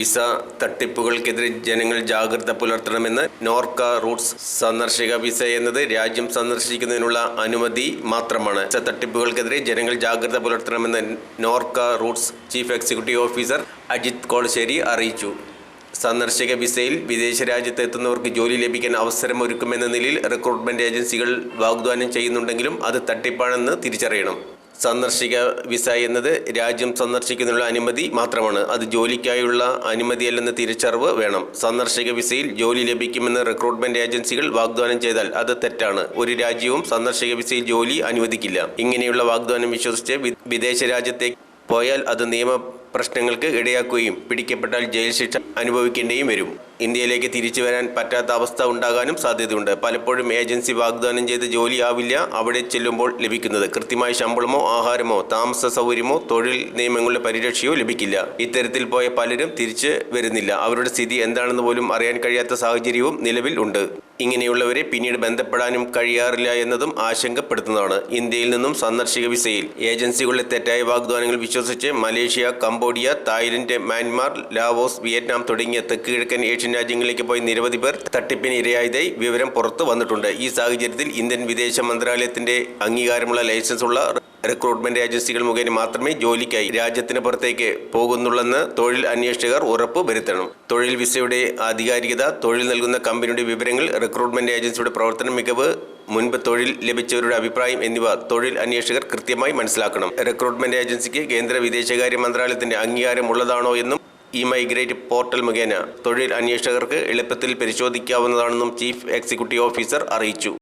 Visa തട്ടിപ്പുകൾക്കെതിരെ ജനങ്ങൾ ജാഗ്രത പുലർത്തണമെന്ന് നോർക്ക റൂട്ട്സ് സന്ദർശക വിസ എന്നത് രാജ്യം സന്ദർശിക്കുന്നതിനുള്ള അനുമതി മാത്രമാണ്. വിസ തട്ടിപ്പുകൾക്കെതിരെ ജനങ്ങൾ ജാഗ്രത പുലർത്തണമെന്ന് Norka Roots chief executive officer Ajith Kolassery അറിയിച്ചു. സന്ദർശക വിസയിൽ വിദേശ രാജ്യത്ത് എത്തുന്നവർക്ക് ജോലി ലഭിക്കാൻ അവസരം ഒരുക്കുമെന്ന നിലയിൽ റിക്രൂട്ട്മെന്റ് ഏജൻസികൾ വാഗ്ദാനം ചെയ്യുന്നുണ്ടെങ്കിലും അത് തട്ടിപ്പാണെന്ന് തിരിച്ചറിയണം. സന്ദർശിക വിസ എന്നത് രാജ്യം സന്ദർശിക്കുന്നതിനുള്ള അനുമതി മാത്രമാണ്. അത് ജോലിക്കായുള്ള അനുമതിയല്ലെന്ന് തിരിച്ചറിവ് വേണം. സന്ദർശക വിസയിൽ ജോലി ലഭിക്കുമെന്ന് റിക്രൂട്ട്മെന്റ് ഏജൻസികൾ വാഗ്ദാനം ചെയ്താൽ അത് തെറ്റാണ്. ഒരു രാജ്യവും സന്ദർശക വിസയിൽ ജോലി അനുവദിക്കില്ല. ഇങ്ങനെയുള്ള വാഗ്ദാനം വിശ്വസിച്ച് വിദേശ രാജ്യത്തേക്ക് പോയാൽ അത് നിയമ പ്രശ്നങ്ങൾക്ക് ഇടയാക്കുകയും പിടിക്കപ്പെട്ടാൽ ജയിൽ ശിക്ഷ അനുഭവിക്കേണ്ടിയും വരും. ഇന്ത്യയിലേക്ക് തിരിച്ചു വരാൻ പറ്റാത്ത അവസ്ഥ ഉണ്ടാകാനും സാധ്യതയുണ്ട്. പലപ്പോഴും ഏജൻസി വാഗ്ദാനം ചെയ്ത ജോലിയാവില്ല അവിടെ ചെല്ലുമ്പോൾ ലഭിക്കുന്നത് കൃത്യമായ ശമ്പളമോ ആഹാരമോ താമസ സൗകര്യമോ തൊഴിൽ നിയമങ്ങളുടെ പരിരക്ഷയോ ലഭിക്കില്ല. ഇത്തരത്തിൽ പോയ പലരും തിരിച്ച് വരുന്നില്ല. അവരുടെ സ്ഥിതി എന്താണെന്ന് പോലും അറിയാൻ കഴിയാത്ത സാഹചര്യവും നിലവിൽ ഉണ്ട്. ഇങ്ങനെയുള്ളവരെ പിന്നീട് ബന്ധപ്പെടാനും കഴിയാറില്ല എന്നതും ആശങ്കപ്പെടുത്തുന്നതാണ്. ഇന്ത്യയിൽ നിന്നും സന്ദർശക വിസയിൽ ഏജൻസികളുടെ തെറ്റായ വാഗ്ദാനങ്ങൾ വിശ്വസിച്ച് Malaysia Cambodia Thailand Myanmar Laos Vietnam തുടങ്ങിയ തെക്ക് കിഴക്കൻ ഏഷ്യൻ രാജ്യങ്ങളിലേക്ക് പോയി നിരവധി പേർ തട്ടിപ്പിന് ഇരയായതായി വിവരം പുറത്തു വന്നിട്ടുണ്ട്. ഈ സാഹചര്യത്തിൽ ഇന്ത്യൻ വിദേശ മന്ത്രാലയത്തിന്റെ അംഗീകാരമുള്ള ലൈസൻസ് ഉള്ള റിക്രൂട്ട്മെന്റ് ഏജൻസികൾ മുഖേന മാത്രമേ ജോലിക്കായി രാജ്യത്തിന് പുറത്തേക്ക് പോകുന്നുള്ളെന്ന് തൊഴിൽ അന്വേഷകർ ഉറപ്പ് വരുത്തണം. തൊഴിൽ വിസയുടെ ആധികാരികത തൊഴിൽ നൽകുന്ന കമ്പനിയുടെ വിവരങ്ങൾ റിക്രൂട്ട്മെന്റ് ഏജൻസിയുടെ പ്രവർത്തന മികവ് മുൻപ് തൊഴിൽ ലഭിച്ചവരുടെ അഭിപ്രായം എന്നിവ തൊഴിൽ അന്വേഷകർ കൃത്യമായി മനസ്സിലാക്കണം. റിക്രൂട്ട്മെന്റ് ഏജൻസിക്ക് കേന്ദ്ര വിദേശകാര്യ മന്ത്രാലയത്തിന്റെ അംഗീകാരം ഉള്ളതാണോ എന്നും ഇ മൈഗ്രേറ്റ് പോർട്ടൽ മുഖേന തൊഴിൽ അന്വേഷകർക്ക് എളുപ്പത്തിൽ പരിശോധിക്കാവുന്നതാണെന്നും ചീഫ് എക്സിക്യൂട്ടീവ് ഓഫീസർ അറിയിച്ചു.